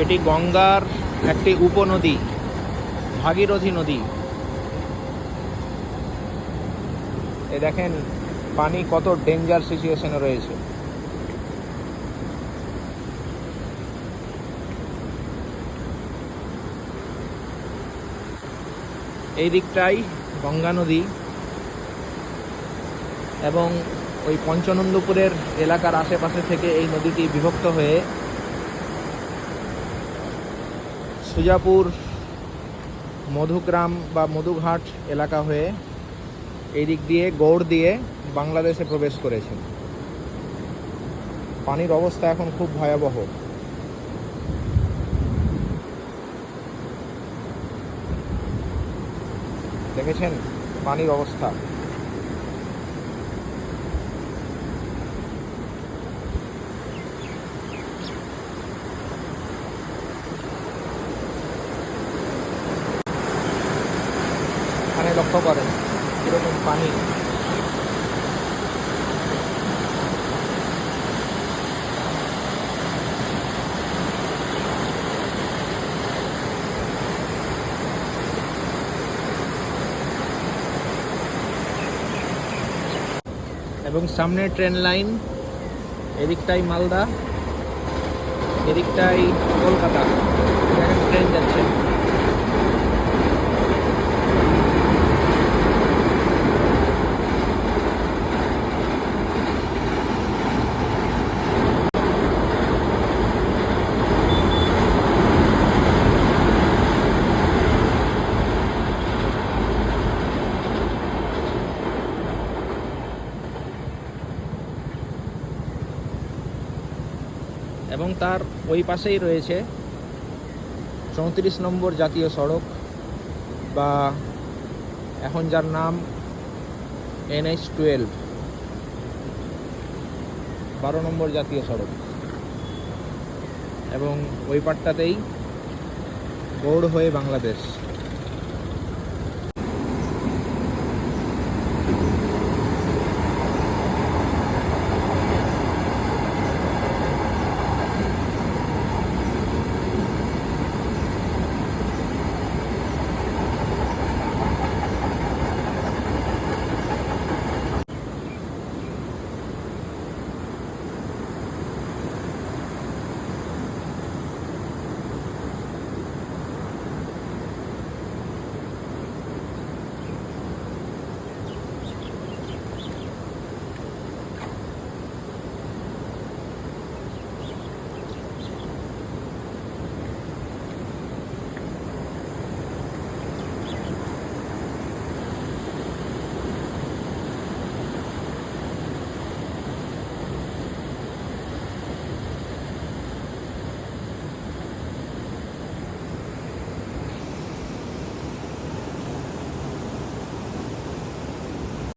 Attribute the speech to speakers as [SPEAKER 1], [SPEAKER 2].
[SPEAKER 1] এটি গঙ্গার একটি উপনদী, ভাগীরথী নদী। এ দেখেন পানি কত ডেঞ্জার সিচুয়েশনে রয়েছে। এই দিকটাই গঙ্গা নদী এবং ওই পঞ্চনন্দপুরের এলাকার আশেপাশে থেকে এই নদীটি বিভক্ত হয়ে সুজাপুর, মধুগ্রাম বা মধুঘাট এলাকা হয়ে এই দিক দিয়ে, গৌড় দিয়ে বাংলাদেশে প্রবেশ করেছে। পানির অবস্থা এখন খুব ভয়াবহ। দেখেছেন? পানির অবস্থা এখানে লক্ষ্য করেন কীরকম পানি? এবং সামনে ট্রেন লাইন এদিকটাই মালদা এদিকটাই কলকাতা। ট্রেন যাচ্ছে। এবং তার ওই পাশেই রয়েছে চৌত্রিশ নম্বর জাতীয় সড়ক বা এখন যার নাম এনএইচ টুয়েলভ, বারো নম্বর জাতীয় সড়ক। এবং ওই পাটটাতেই গৌড় হয়ে বাংলাদেশ।